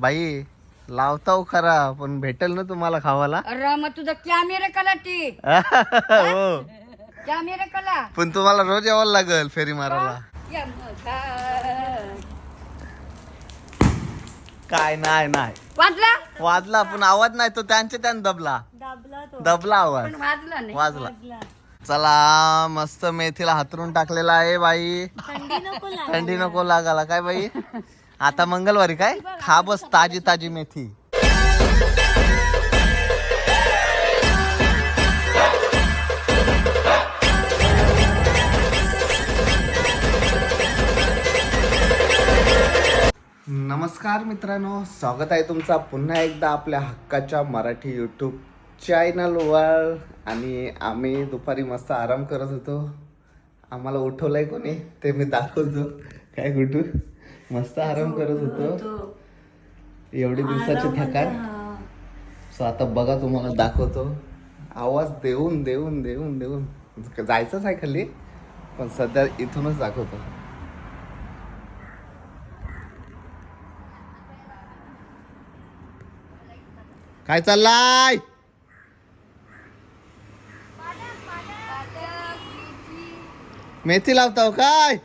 बाई लावताव खरा पण भेटेल ना तुम्हाला खावाला? अरे मग तुझा कॅमेरा कला टी. हो. कॅमेरा कला पण तुम्हाला रोज यावं लागल फेरी मारायला. काय नाही नाही. वाजला? वाजला पण आवाज नाही तो त्यांच्या त्यान दबला. दाबला तो. दबला आवाज. पण वाजला नाही. वाजला. वाजला. चला मस्त मेथीला हातरून टाकलेला आहे बाई. थंडी नको लागायला. थंडी नको लागायला. काय बाई? आता मंगळवारी काय? खा बस ताजी ताजी मेथी. नमस्कार मित्रांनो स्वागत आहे तुमचा पुन्हा एकदा आपल्या हक्काच्या मराठी यूट्यूब चॅनलवर आणि आम्ही दुपारी मस्त आराम करत होतो. आम्हाला उठवलंय कोणी? ते मी दाखवतो. काय कुठू मस्त आराम करत होतो. एवढी दिवसाची थकान. सो आता बघा तुम्हाला दाखवतो. आवाज देऊन देऊन देऊन देऊन. जायचंच आहे खाली पण सध्या इथूनच दाखवतो. काय चाललाय? मेथी लावताव काय?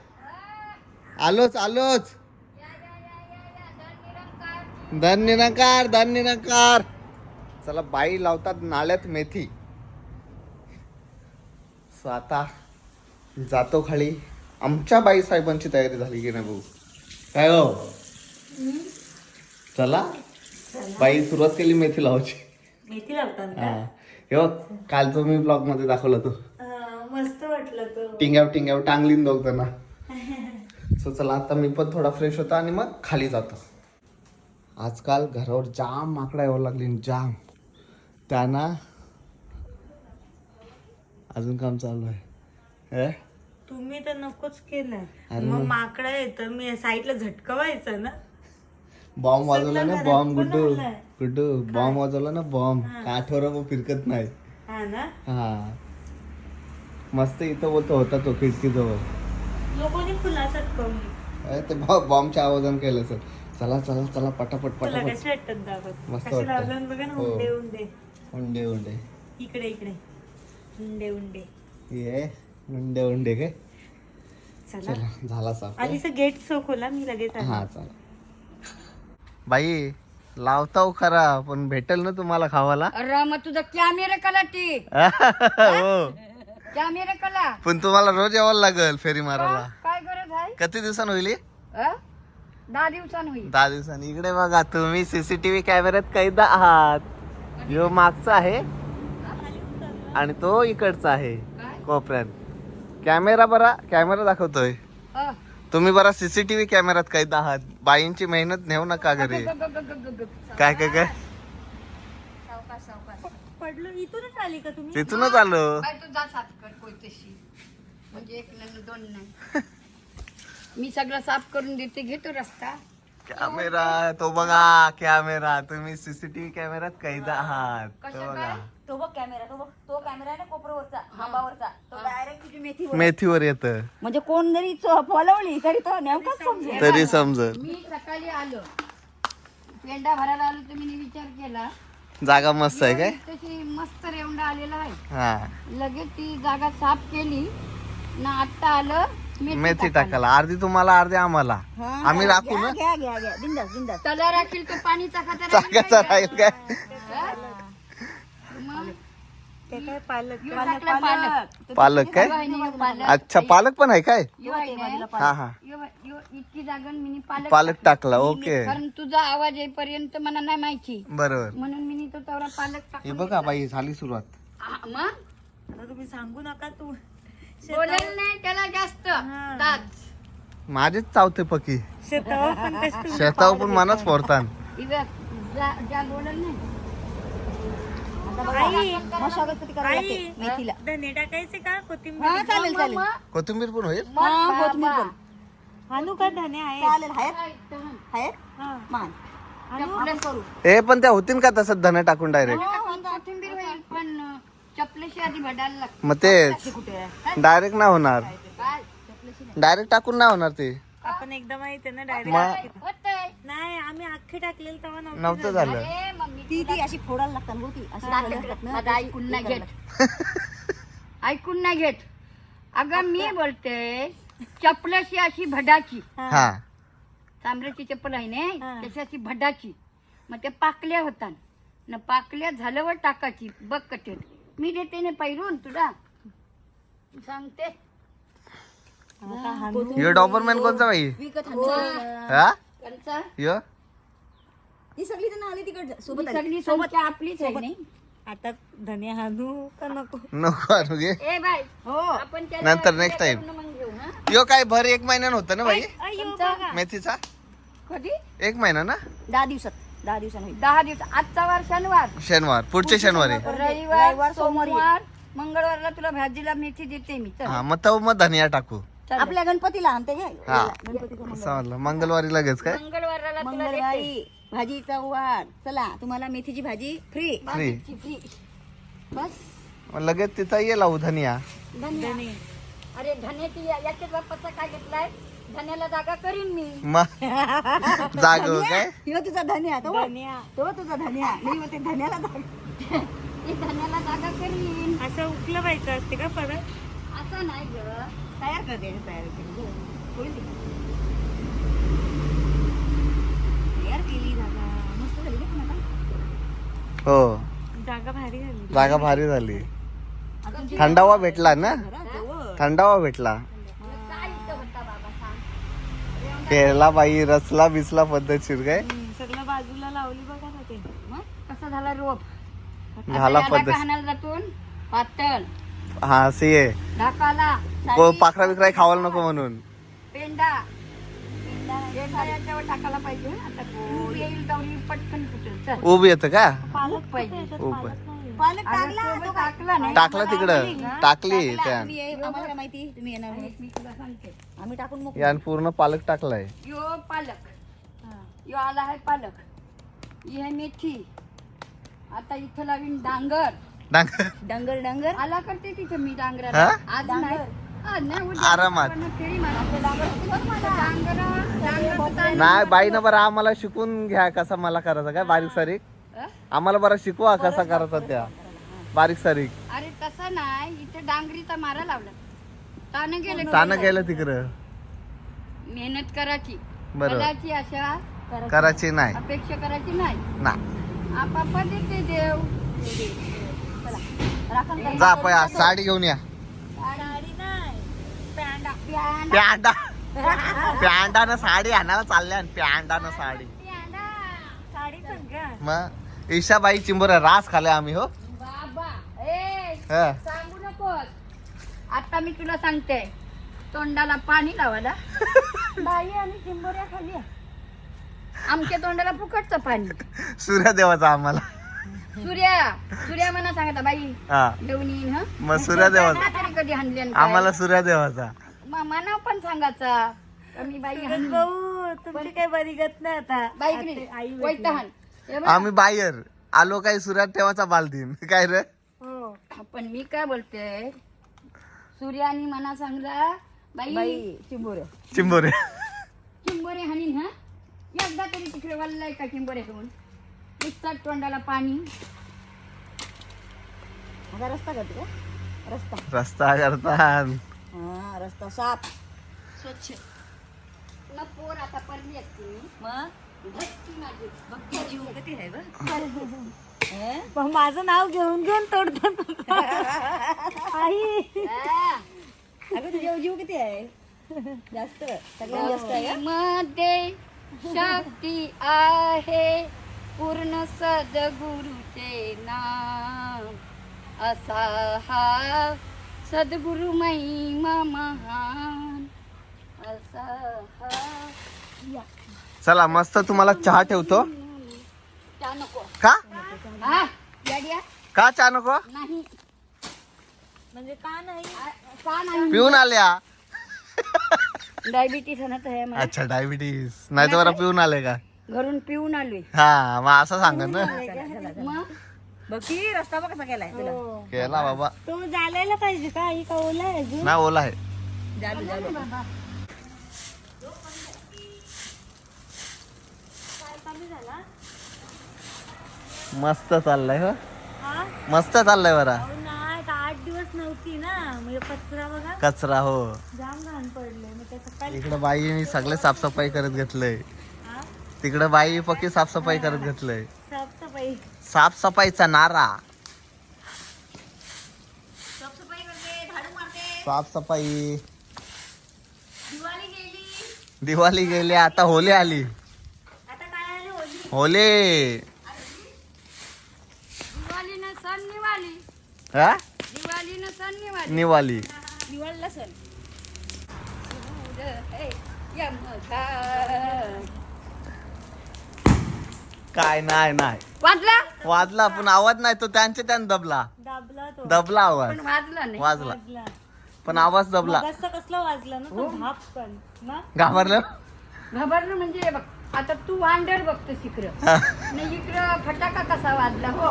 आलोच आलोच. धन निरंकार धन निरंकार चला बाई लावतात नाल्यात मेथी. सो आता जातो खाली. आमच्या बाई साहेबांची तयारी झाली की नाही भाऊ? काय हो? चला. बाई सुरुवात केली मेथी लावायची. मेथी लावतात? हा. बघ काल जो मी ब्लॉगमध्ये दाखवला तो मस्त वाटलं तो टिंग्याव टिंग्याव टांगलीन दोघताना सो चला आता मी पण थोडा फ्रेश होता आणि मग खाली जातो. आजकाल घरावर जाम माकडा यावं लागली जाम. त्यांना अजून काम चालू आहे? तुम्ही तर नकोच अरे मग. माकडा येतं मी साईडला झटकवायचं ना? बॉम्ब वाजवला ना बॉम्ब गुड्डू? गुड्डू बॉम्ब वाजवला ना बॉम्ब. काठवर फिरकत नाही. हा ना? हा. मस्त इथं बोलतो होता तो खिडकीजवळ. लोकांनी फुला चटकवली अरे ते बॉम्बच्या आवाजाने केलं सर. चला चला चला पटापट पटापट. मस्त कशी वाटतं. लावलं बघा ना हो. उंडे उंडे. उंडे उंडे. इकडे इकडे. उंडे उंडे. ये उंडे उंडे काय चला. झाला साफ आधी गेट सो खोला मी लगेच. हा चला. बाई लावताव खरा पण भेटेल ना तुम्हाला खावाला? अरे मग तुझा कॅमेरा कला हो. कॅमेरा कला पण तुम्हाला रोज यावं लागल फेरी मारायला. काय गरज आहे? किती दिवसांनी होईल ही? दहा दिवसांनी होईल. दहा दिवसांनी. इकडे बघा तुम्ही सीसीटीव्ही कॅमेऱ्यात कैद आहात. यो मागचा आहे आणि तो इकडचा आहे. काय? कोपऱ्यात. कॅमेरा बरा कॅमेरा दाखवतोय. तुम्ही बरा सीसीटीव्ही कॅमेऱ्यात कैद आहात. बाईंची मेहनत नेऊ नका घरी. काय काय काय. पडलो इथूनच आली का तुम्ही? तिथूनच आलो. म्हणजे एक नाही दोन नाही. मी सगळं साफ करून देते घेतो रस्ता. कॅमेरा तो बघा कॅमेरा. तुम्ही सीसीटीव्ही कॅमेऱ्यात कैद आहात. तो कसं बघा. काय तो बघ कॅमेरा तो बघ. तो कॅमेरा आहे ना कोपऱ्यावरचा खांबावरचा. तो डायरेक्ट तुझी मेथी मेथीवर येत. म्हणजे कोण जरी फॉलवली तरी तो नेमकाच समजेल. तरी समजल. मी सकाळी आलो. पेंडा भरायला आलो मी विचार केला. जागा मस्त आहे काय? तशी मस्त रेवंडा आलेला आहे. हा. लगेच ती जागा साफ केली. ना आत्ता आलं मेथी टाकायला. अर्धी तुम्हाला अर्धी आम्हाला. आम्ही राखू ना? घ्या घ्या घ्या. बिंदास बिंदास. तला राखील तो पाणी चाकाचा चाकाचा राहील काय? मग? ते काय पालक ह्यो टाकला पालक. पालक. काय? पालक. अच्छा पालक पण आहे काय? आहे हा हा. इतकी जागा मी पालक पालक टाकला. ओके. कारण तुझा आवाज येईपर्यंत मला नाही माहिती. बरोबर. म्हणून मी तो तेवढा पालक हे टाकून बघा बाई झाली सुरुवात. हा, मग? आता तुम्ही सांगू नका तू. बोलेल नाही त्याला जास्त. दात. माझेच चावते पकी. शेतावर पण कशी शेतावर पण मनच फोडतान. बघ, ज्या- ज्या बोलेल नाही. आई मशागत कधी करावी आई लागते मेथीला. धने टाकायचे का? कोथिंबीर चालेल चालेल. कोथिंबीर पण होईल? हा कोथमीर पण. आणू का धने आहे चालेल आहेत. आहेत? हा. मान आपण करू. हे पण त्या होतीन का तसं धने टाकून डायरेक्ट कोथिंबीर होईल पण अं, चपलेशी आधी भडायला लागते. मग तेच. कुठे? डायरेक्ट नाही होणार. काय चपलेशी डायरेक्ट टाकून नाही होणार ते. आपण एकदा माहिती आहे ना डायरेक्ट मग? होतंय. नाही आम्ही अख्खे टाकलेलं तेव्हा नव्हतं नव्हतं झालं. मम्मी ती ती अशी फोडायला लागतात हो ती अशी फोडायला लागतात ना, माझं ऐकून नाही घेत. ऐकून नाही घेत. अगं मी बोलते चपलशी अशी भडाची. हा. तांबऱ्याची चप्पल आहे ना हा. तशी अशी भडाची. मग ते पाकल्या होता न पाकल्या झाल्यावर टाकायची बघ कटेल मी देते ना पैरून तुला. सांगते. यो डॉबरमॅन कोणचा बाई? विकत. हा? कंचा यो? ती सगळी जण आली तिकडे सोबत आली. सगळी सोबत आपलीच आहे नाही. आता धने का नको? नको आणू घे ए बाय हो. आपण त्याला नंतर next time. करून मग घेऊ ना यो काय भर एक महिन्यानं होतं ना बाई? अय्यो कंचा? मेथीचा? कधी? एक महिना ना? दहा दिवसात. दहा दिवसांनी होईल. दहा दिवस आजचा वार शनिवार. शनिवार पुढच्या शनिवारी. रविवार रविवार, सोमवारी. सोमवार मंगळवारला तुला भाजीला मेथी देते मी. चल. हा मग तो मग धनिया टाकू. आपल्या गणपतीला आणते हा. गणपतीचं मंगळ- समजलं मंगळवारी लगेच काय? मंगळवारला तुला देते. मंगळवारी भाजीचा वाढ चला तुम्हाला मेथीची भाजी फ्री फ्री भाजीची फ्री बस. मग लगेच तिचा ये लावू धनिया. धन्य. धने अरे धन्याची याच्यात बाप्पाचा काय घेतलाय? धन्याला जागा करीन मी. मग जाग काय? ह्यो तुझा धन्या तो. धनिया. तो तुझा धन्या. मी म्हणते धन्याला. ती धन्याला जागा करीन. असं उकलं पाहिजे असते का परत? असं नाही ग. तयार करते तयार केली. हो. होईल. तयार केली जागा. मस्त झाली पण आता. हो. जागा भारी झाली. जागा भारी झाली. थंडावा भेटला ना. थंडावा भेटला. केला बाई रचला बिचला पद्धतशीर काय? सगळं बाजूला लावली बघा ना ते. मग कसा झाला रोप? झाला पद्धत. जातून पातळ. हा सिये ढाकाला को पाखरा बिखरा खावायला नको म्हणून. पेंडा टाकायला पाहिजे हं. आता ऊब येईल तेवढी पटकन फुटेल. चल. उभी येतं का? पालक पाहिजे. पालक टाकला तो तो बघ टाकला नाही. टाकला तिकडं. टाकली त्या तुम्ही ये, आम्हाला काय माहिती? तुम्ही येणार म्हणून. मी तुला सांगते. आम्ही टाकून मग यान पूर्ण पालक टाकलाय. यो पालक. हा. यो आला आहे पालक. ही आहे मेथी. आता इथं लावीन डांगर. डांग डंगर डंगर? आला करते तिथं मी डांगराला? हा? आज नाही. आज नाही उद्या आरामात. पण फेरी मारा. डांगर डांगर होता नाही बाईनं बरं आम्हाला शिकून घ्या कसा मला करायचा. काय बारीक सारीक? आम्हाला बरं शिकवा कसा करायचा त्या. बारीक सारीक. अरे तसं नाही इथे डांगरीचा मारा लावला. तानं गेलं तानं गेलं तिकडं. मेहनत करायची बरोबर. फलाची आशा करायची नाही. अपेक्षा करायची नाही. ना. आपापा देते देव. राखण कर. जा पया साडी घेऊन या. साडी नाही. पॅन्डा. प्यांडा प्यांडानं साडी आणायला चालल्या प्यांडानं साडी. साडी मग? ईशाबाई चिंबोऱ्या रास खाल्ल्या आम्ही हो. बाबा ए हा. सांगू नकोस. आता मी तुला सांगते. तोंडाला पाणी लावायला. बाई आणि चिंबोऱ्या खाली आमच्या तोंडाला फुकटचं पाणी. सूर्यदेवाचा आम्हाला. सूर्या सूर्या म्हणा सांगता बाई. हा. घेऊन येईन हं. मग सूर्यदेवाचा. तरी कधी हाणली आणि काय? आम्हाला सूर्यदेवाचा. म- मनाव पण सांगायचा. का मी बाई हाणली. भाऊ तुमची काय बरी गत नाही आता. बाई आई वैत हाण. बघ, आम्ही बाहेर. आलो काय सूर्यदेवाचा बालदीन काय रे? हो. पण मी काय बोलते? सूर्यानी मना सांगला बाई. चिंबोऱ्या चिंबोरे. चिंबोरे. हाणीन हा? एकदा तरी तिकडे वल्लाय का चिंबोरे घेऊन नुसतात तोंडाला पाणी. आता रस्ता करते का रस्ता. रस्ता करतात हा रस्ता साफ. स्वच्छ. मग पोर आता पडली असती. मग? माझी हे? माझं नाव घेऊन घेऊन तोडतात आई अगं तुझ्या जीव किती आहे जास्त सगळ्यात जास्त आहे? मध्ये शक्ती आहे पूर्ण सद्गुरुचे नाम असा हा सद्गुरु महिमा महान असा हा. चला मस्त तुम्हाला चहा ठेवतो. त्या नको. का? हा? याडिया का चहा नको? नाही. म्हणजे का नाही? आ, का नाही? पिऊन आल्या. डायबिटीस अच्छा डायबिटीस. नाही तर बरं पिऊन आले का? घरून पिऊन आलोय. हा मग असं सांगा ना. मग? बघ रस्ता बघ कसा केलाय तुला. केला बाबा. तो जायला पाहिजे का? ओला आहे ओला आहे. मस्त चाललंय हो. हा? मस्त चाललंय बरा. अहो नाही तर आठ दिवस नव्हती ना. म्हणजे कचरा बघा. कचरा हो. जाम घाण पडले मग त्या सकाळी इकडं बाई सगळे साफसफाई करत घेतलंय. हा? तिकडं बाई पक्की साफसफाई करत घेतलंय. साफसफाई. साफसफाईचा नारा. साफसफाई करते झाडू मारते. साफसफाई. दिवाळी गेली. दिवाळी गेली आता होली आली. आता काय आले होली? होली. दिवाळीनं सण निवाली. हा? दिवाळीनं सण निवाली. निवाली. दिवाळीला सण. हे, यमका. काय नाही नाही. वाजला? वाजला पण आवाज नाही तो त्यांच्या त्यान दबला. दाबला तो. दबला आवाज. पण वाजला नाही. वाजला. वाजला. पण आवाज दबला. कसला वाजला ना हो. तो धाप पण. ना घाबरलं? घाबरलं म्हणजे हे बघ. आता तू वांडर बघतो इकडं. नाही इकडं फटाका कसा वाजला हो.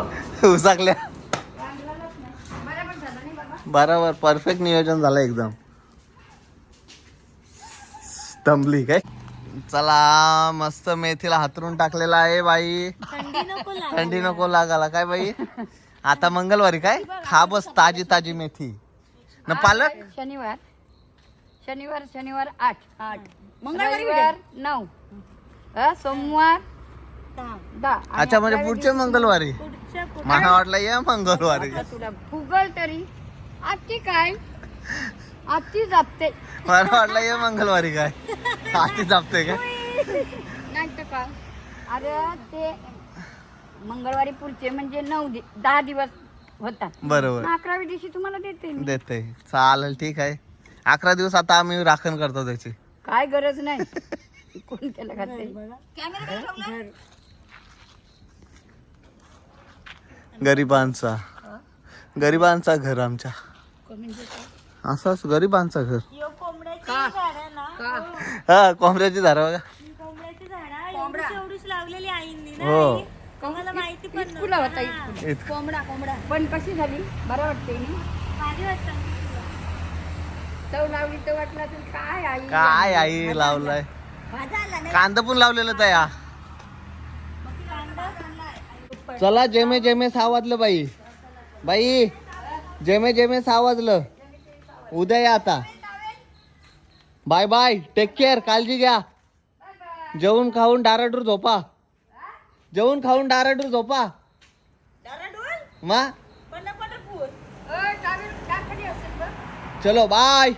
उसाकल्या. वाजलाच नाही. बरोबर झालं नाही बाबा. बरोबर परफेक्ट नियोजन झालं एकदम. दमली काय? चला मस्त मेथीला हातरून टाकलेला आहे बाई. थंडी नको लागायला. थंडी नको लागायला काय बाई? आता मंगळवारी काय? खा बस ताजी ताजी मेथी. न पालक? शनिवार. शनिवार शनिवार आठ. आठ. मंगळवार नऊ. अ, सोमवार? दहा. दहा आणि अच्छा म्हणजे अकराव्या पुढच्या मंगळवारी. पुढच्या पुढ- मला वाटलं या मंगळवारी. तुला फुगल तरी. आजची काय? आजची जापते. मला वाटलं या मंगळवारी काय? हाती जापते काय? नाही तर काय? अरे ते मंगळवारी पुढचे म्हणजे नऊ दि दहा दिवस होतात. बरोबर. मग अकराव्या दिवशी तुम्हाला देते मी. देते. चालेल ठीक आहे. अकरा दिवस आता आम्ही राखण करतो त्याची. काय गरज नाही. कोण त्याला घालते गरिबांचा. गरिबांचा घर आमच्या. असंच गरिबांचा घर. हा कोंबड्याची झाड बघा. ही लावलेली आईंनी ना. हो. आई? मला माहिती पण इतकुला होता नव्हतं ना. इतकुला. इत- कोंबडा कोंबडा. पण कशी झाली? बरं वाटते नी? भारी वाटतं. चव लावली तर वाटलं असेल काय आई काय आई लावलाय? कांदा पण लावलेलं त्या. चला जेमे जेमे सहा वाजलं बाई. बाई जेमे जेमे सहा वाजलं. उद्या या आता. Bye bye. टेक केअर काळजी घ्या. जेवून खाऊन डाराडूर झोपा. जेवून खाऊन डाराडूर झोपा. मा? चलो बाय.